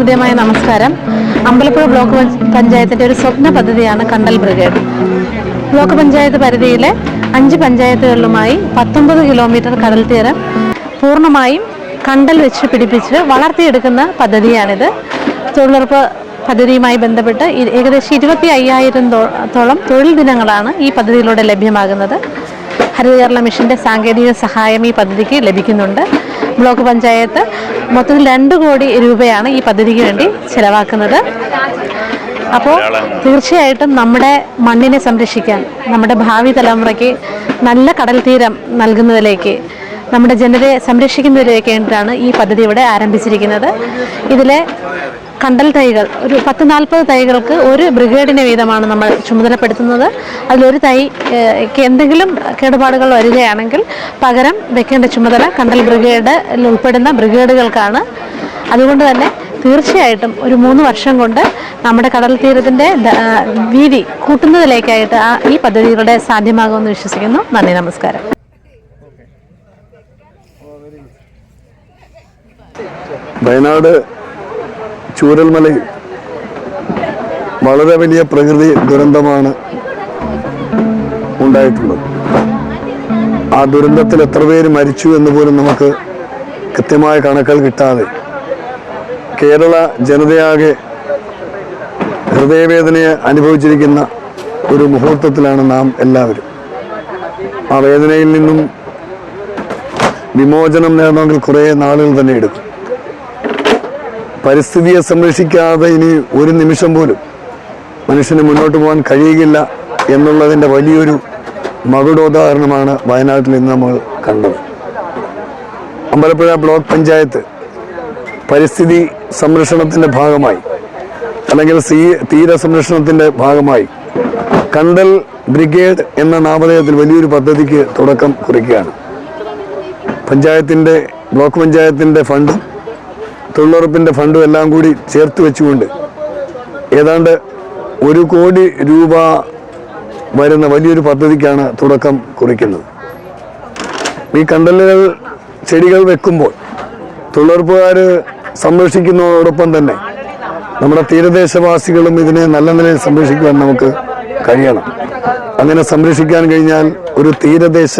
ഹൃദ്യമായ നമസ്കാരം. അമ്പലപ്പുഴ ബ്ലോക്ക് പഞ്ചായത്തിന്റെ ഒരു സ്വപ്ന പദ്ധതിയാണ് കണ്ടൽ ബ്രിഗേഡ്. ബ്ലോക്ക് പഞ്ചായത്ത് പരിധിയിലെ അഞ്ച് പഞ്ചായത്തുകളിലുമായി പത്തൊമ്പത് കിലോമീറ്റർ കടൽ തീരം പൂർണമായും കണ്ടൽ വെച്ച് പിടിപ്പിച്ച് വളർത്തിയെടുക്കുന്ന പദ്ധതിയാണിത്. തൊഴിലുറപ്പ് പദ്ധതിയുമായി ബന്ധപ്പെട്ട് ഏകദേശം ഇരുപത്തി അയ്യായിരം തോളം തൊഴിൽ ദിനങ്ങളാണ് ഈ പദ്ധതിയിലൂടെ ലഭ്യമാകുന്നത്. ഹരിത കേരള മിഷന്റെ സാങ്കേതിക സഹായം ഈ പദ്ധതിക്ക് ലഭിക്കുന്നുണ്ട്. ബ്ലോക്ക് പഞ്ചായത്ത്. മൊത്തം രണ്ട് കോടി രൂപയാണ് ഈ പദ്ധതിക്ക് വേണ്ടി ചിലവാക്കുന്നത്. അപ്പോൾ തീർച്ചയായിട്ടും നമ്മുടെ മണ്ണിനെ സംരക്ഷിക്കാൻ നമ്മുടെ ഭാവി തലമുറയ്ക്ക് നല്ല കടൽ തീരം നൽകുന്നതിലേക്ക് നമ്മുടെ ജനതയെ സംരക്ഷിക്കുന്നതിലേക്ക് വേണ്ടിയിട്ടാണ് ഈ പദ്ധതി ഇവിടെ ആരംഭിച്ചിരിക്കുന്നത്. ഇതിലെ കണ്ടൽ തൈകൾ ഒരു പത്ത് നാൽപ്പത് തൈകൾക്ക് ഒരു ബ്രിഗേഡിനെ വീതമാണ് നമ്മൾ ചുമതലപ്പെടുത്തുന്നത്. അതിലൊരു തൈ എന്തെങ്കിലും കേടുപാടുകൾ വരികയാണെങ്കിൽ പകരം വെക്കേണ്ട ചുമതല കണ്ടൽ ബ്രിഗേഡിൽ ഉൾപ്പെടുന്ന ബ്രിഗേഡുകൾക്കാണ്. അതുകൊണ്ട് തന്നെ തീർച്ചയായിട്ടും ഒരു മൂന്ന് വർഷം കൊണ്ട് നമ്മുടെ കടൽ തീരത്തിന്റെ വീതി കൂട്ടുന്നതിലേക്കായിട്ട് ആ ഈ പദ്ധതികളുടെ സാധ്യമാകുമെന്ന് വിശ്വസിക്കുന്നു. നന്ദി നമസ്കാരം. വയനാട് ചൂരൽമലയിൽ വളരെ വലിയ പ്രകൃതി ദുരന്തമാണ് ഉണ്ടായിട്ടുള്ളത്. ആ ദുരന്തത്തിൽ എത്ര പേര് മരിച്ചു എന്ന് പോലും നമുക്ക് കൃത്യമായ കണക്കുകൾ കിട്ടാതെ കേരള ജനതയാകെ ഹൃദയവേദനയെ അനുഭവിച്ചിരിക്കുന്ന ഒരു മുഹൂർത്തത്തിലാണ് നാം എല്ലാവരും. ആ വേദനയിൽ നിന്നും വിമോചനം നേടണമെങ്കിൽ കുറേ നാളുകൾ തന്നെ എടുക്കും. പരിസ്ഥിതിയെ സംരക്ഷിക്കാതെ ഇനി ഒരു നിമിഷം പോലും മനുഷ്യന് മുന്നോട്ട് പോകാൻ കഴിയുകയില്ല എന്നുള്ളതിന്റെ വലിയൊരു മകുടോദാഹരണമാണ് വയനാട്ടിൽ ഇന്ന് നമ്മൾ കണ്ടത്. അമ്പലപ്പുഴ ബ്ലോക്ക് പഞ്ചായത്ത് പരിസ്ഥിതി സംരക്ഷണത്തിന്റെ ഭാഗമായി അല്ലെങ്കിൽ സീ തീര സംരക്ഷണത്തിന്റെ ഭാഗമായി കണ്ടൽ ബ്രിഗേഡ് എന്ന നാമധേയത്തിൽ വലിയൊരു പദ്ധതിക്ക് തുടക്കം കുറിക്കുകയാണ്. പഞ്ചായത്തിന്റെ ബ്ലോക്ക് പഞ്ചായത്തിന്റെ ഫണ്ടും തൊഴിലുറപ്പിന്റെ ഫണ്ടും എല്ലാം കൂടി ചേർത്ത് വെച്ചുകൊണ്ട് ഏതാണ്ട് ഒരു കോടി രൂപ വരുന്ന വലിയൊരു പദ്ധതിക്കാണ് തുടക്കം കുറിക്കുന്നത്. ഈ കണ്ടലുകൾ ചെടികൾ വെക്കുമ്പോൾ തൊഴിലുറപ്പുകാർ സംരക്ഷിക്കുന്നതോടൊപ്പം തന്നെ നമ്മുടെ തീരദേശവാസികളും ഇതിനെ നല്ല നിലയിൽ സംരക്ഷിക്കുവാൻ നമുക്ക് കഴിയണം. അങ്ങനെ സംരക്ഷിക്കാൻ കഴിഞ്ഞാൽ ഒരു തീരദേശ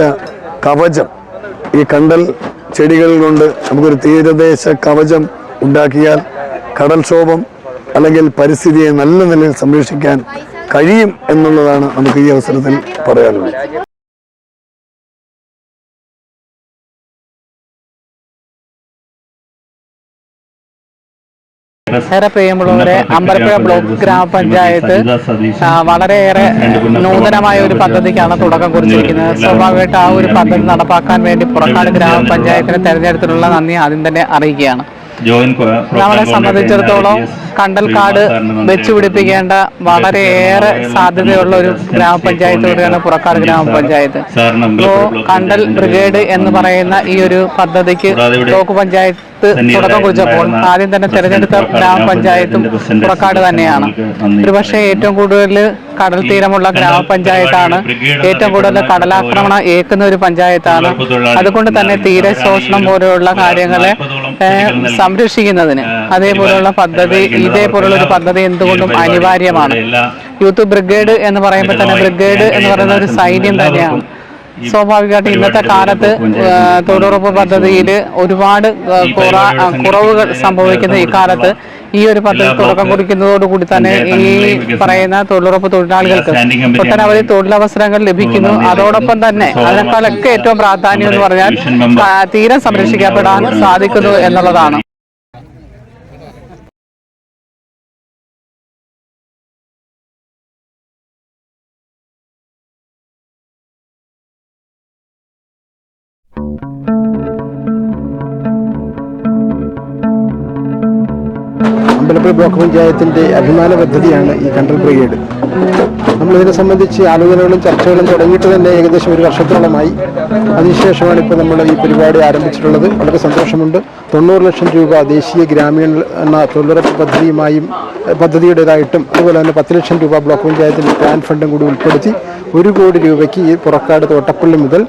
കവചം ഈ കണ്ടൽ ചെടികൾ കൊണ്ട് നമുക്കൊരു തീരദേശ കവചം ഉണ്ടാക്കിയാൽ കടൽക്ഷോഭം അല്ലെങ്കിൽ പരിസ്ഥിതിയെ നല്ല നിലയിൽ സംരക്ഷിക്കാൻ കഴിയും എന്നുള്ളതാണ് നമുക്ക് ഈ അവസരത്തിൽ പറയാനുള്ളത്. ഏറെ പ്രിയമുള്ളവരെ അമ്പലപ്പുഴ ബ്ലോക്ക് ഗ്രാമപഞ്ചായത്ത് വളരെയേറെ നൂതനമായ ഒരു പദ്ധതിക്കാണ് തുടക്കം കുറിച്ചിരിക്കുന്നത്. സ്വാഭാവികമായിട്ട് ആ ഒരു പദ്ധതി നടപ്പാക്കാൻ വേണ്ടി പുറക്കാട് ഗ്രാമപഞ്ചായത്തിനെ തെരഞ്ഞെടുത്തിട്ടുള്ള നന്ദി ആദ്യം തന്നെ അറിയിക്കുകയാണ്. നമ്മളെ സംബന്ധിച്ചിടത്തോളം കണ്ടൽക്കാട് വെച്ചുപിടിപ്പിക്കേണ്ട വളരെയേറെ സാധ്യതയുള്ള ഒരു ഗ്രാമപഞ്ചായത്ത് കൂടിയാണ് പുറക്കാട് ഗ്രാമപഞ്ചായത്ത് ഇപ്പോ കണ്ടൽ ബ്രിഗേഡ് എന്ന് പറയുന്ന ഈ ഒരു പദ്ധതിക്ക് ബ്ലോക്ക് പഞ്ചായത്ത് തുടക്കം കുറിച്ചപ്പോൾ ആദ്യം തന്നെ തെരഞ്ഞെടുത്ത ഗ്രാമപഞ്ചായത്തും പുറക്കാട് തന്നെയാണ്. ഒരുപക്ഷെ ഏറ്റവും കൂടുതൽ കടൽ തീരമുള്ള ഗ്രാമപഞ്ചായത്താണ് ഏറ്റവും കൂടുതൽ കടലാക്രമണം ഏക്കുന്ന ഒരു പഞ്ചായത്താണ്. അതുകൊണ്ട് തന്നെ തീരശോഷണം പോലെയുള്ള കാര്യങ്ങളെ സംരക്ഷിക്കുന്നതിന് അതേപോലെയുള്ള പദ്ധതി ഇതേപോലുള്ള ഒരു പദ്ധതി എന്തുകൊണ്ടും അനിവാര്യമാണ്. യൂത്ത് ബ്രിഗേഡ് എന്ന് പറയുമ്പോൾ തന്നെ ബ്രിഗേഡ് എന്ന് പറയുന്ന ഒരു സൈന്യം തന്നെയാണ്. സ്വാഭാവികമായിട്ട് ഇന്നത്തെ കാലത്ത് തൊഴിലുറപ്പ് പദ്ധതിയിൽ ഒരുപാട് കുറവുകൾ സംഭവിക്കുന്ന ഈ കാലത്ത് ഈ ഒരു പദ്ധതി തുടക്കം കുറിക്കുന്നതോടുകൂടി തന്നെ ഈ പറയുന്ന തൊഴിലുറപ്പ് തൊഴിലാളികൾക്ക് ഒട്ടനവധി തൊഴിലവസരങ്ങൾ ലഭിക്കുന്നു. അതോടൊപ്പം തന്നെ അതിനേക്കാളൊക്കെ ഏറ്റവും പ്രാധാന്യം എന്ന് പറഞ്ഞാൽ തീരം സംരക്ഷിക്കപ്പെടാൻ സാധിക്കുന്നു എന്നുള്ളതാണ്. അമ്പലപ്പുഴ ബ്ലോക്ക് പഞ്ചായത്തിന്റെ അഭിമാന പദ്ധതിയാണ് ഈ കണ്ടൽ ബ്രിഗേഡ് നമ്മളിതിനെ സംബന്ധിച്ച് ആലോചനകളും ചർച്ചകളും തുടങ്ങിയിട്ട് തന്നെ ഏകദേശം ഒരു വർഷത്തോളമായി. അതിനുശേഷമാണ് ഇപ്പോൾ നമ്മൾ ഈ പരിപാടി ആരംഭിച്ചിട്ടുള്ളത്. വളരെ സന്തോഷമുണ്ട്. തൊണ്ണൂറ് ലക്ഷം രൂപ ദേശീയ ഗ്രാമീണ എന്ന തൊഴിലുറപ്പ് പദ്ധതിയുമായും പദ്ധതിയുടേതായിട്ടും അതുപോലെ തന്നെ പത്ത് ലക്ഷം രൂപ ബ്ലോക്ക് പഞ്ചായത്തിന്റെ പ്ലാൻ ഫണ്ടും കൂടി ഉൾപ്പെടുത്തി ഒരു കോടി രൂപയ്ക്ക് ഈ പുറക്കാട് തോട്ടപ്പള്ളി മുതൽ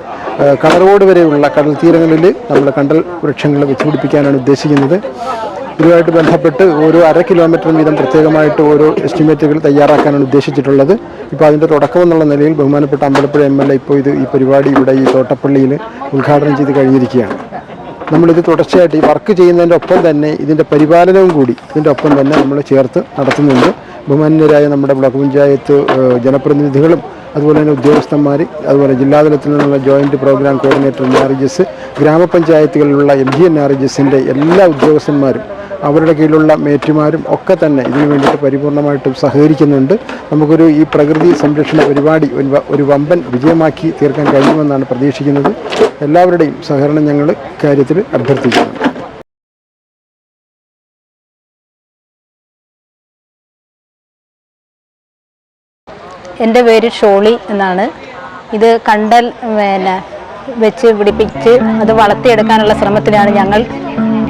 കടറോഡ് വരെയുള്ള കടൽ തീരങ്ങളിൽ നമ്മൾ കണ്ടൽ വൃക്ഷങ്ങൾ വെച്ചുപിടിപ്പിക്കാനാണ് ഉദ്ദേശിക്കുന്നത്. ഇതുമായിട്ട് ബന്ധപ്പെട്ട് ഓരോ അര കിലോമീറ്റർ വീതം പ്രത്യേകമായിട്ട് ഓരോ എസ്റ്റിമേറ്റുകൾ തയ്യാറാക്കാനാണ് ഉദ്ദേശിച്ചിട്ടുള്ളത്. ഇപ്പോൾ അതിന്റെ തുടക്കം എന്നുള്ള നിലയിൽ ബഹുമാനപ്പെട്ട അമ്പലപ്പുഴ എം എൽ എ ഇപ്പോൾ ഇത് ഈ പരിപാടി ഇവിടെ ഈ തോട്ടപ്പള്ളിയിൽ ഉദ്ഘാടനം ചെയ്ത് കഴിഞ്ഞിരിക്കുകയാണ്. നമ്മളിത് തുടർച്ചയായിട്ട് ഈ വർക്ക് ചെയ്യുന്നതിന്റെ ഒപ്പം തന്നെ ഇതിന്റെ പരിപാലനവും കൂടി ഇതിന്റെ ഒപ്പം തന്നെ നമ്മൾ ചേർത്ത് നടത്തുന്നുണ്ട്. ബഹുമാന്യരായ നമ്മുടെ ബ്ലോക്ക് പഞ്ചായത്ത് ജനപ്രതിനിധികളും അതുപോലെ തന്നെ ഉദ്യോഗസ്ഥന്മാർ അതുപോലെ ജില്ലാതലത്തിൽ നിന്നുള്ള joint program coordinator N R S ഗ്രാമപഞ്ചായത്തുകളിലുള്ള M G N R എസിന്റെ എല്ലാ ഉദ്യോഗസ്ഥന്മാരും അവരുടെ കീഴിലുള്ള മേറ്റുമാരും ഒക്കെ തന്നെ ഇതിനു വേണ്ടിയിട്ട് പരിപൂർണമായിട്ടും സഹകരിക്കുന്നുണ്ട്. നമുക്കൊരു ഈ പ്രകൃതി സംരക്ഷണ പരിപാടി ഒരു വമ്പൻ വിജയമാക്കി തീർക്കാൻ കഴിയുമെന്നാണ് പ്രതീക്ഷിക്കുന്നത്. എല്ലാവരുടെയും സഹകരണം ഞങ്ങൾ കാര്യത്തിൽ അഭ്യർത്ഥിക്കുന്നു. എന്റെ പേര് ഷോളി എന്നാണ്. ഇത് കണ്ടൽ പിന്നെ വെച്ച് പിടിപ്പിച്ച് അത് വളർത്തിയെടുക്കാനുള്ള ശ്രമത്തിലാണ് ഞങ്ങൾ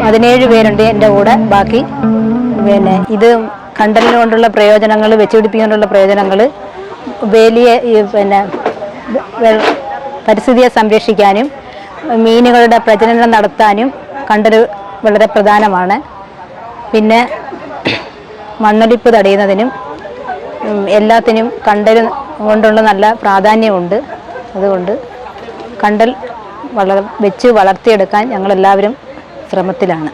പതിനേഴ് പേരുണ്ട് എന്റെ കൂടെ. ബാക്കി പിന്നെ ഇത് കണ്ടലിന് കൊണ്ടുള്ള പ്രയോജനങ്ങൾ വെച്ച് പിടിപ്പിക്കാനുള്ള പ്രയോജനങ്ങൾ വേലിയെ പിന്നെ പരിസ്ഥിതിയെ സംരക്ഷിക്കാനും മീനുകളുടെ പ്രജനനം നടത്താനും കണ്ടൽ വളരെ പ്രധാനമാണ്. പിന്നെ മണ്ണൊലിപ്പ് തടയുന്നതിനും എല്ലാത്തിനും കണ്ടൽ കൊണ്ടുള്ള നല്ല പ്രാധാന്യമുണ്ട്. അതുകൊണ്ട് കണ്ടൽ വളർ വെച്ച് വളർത്തിയെടുക്കാൻ ഞങ്ങളെല്ലാവരും ശ്രമത്തിലാണ്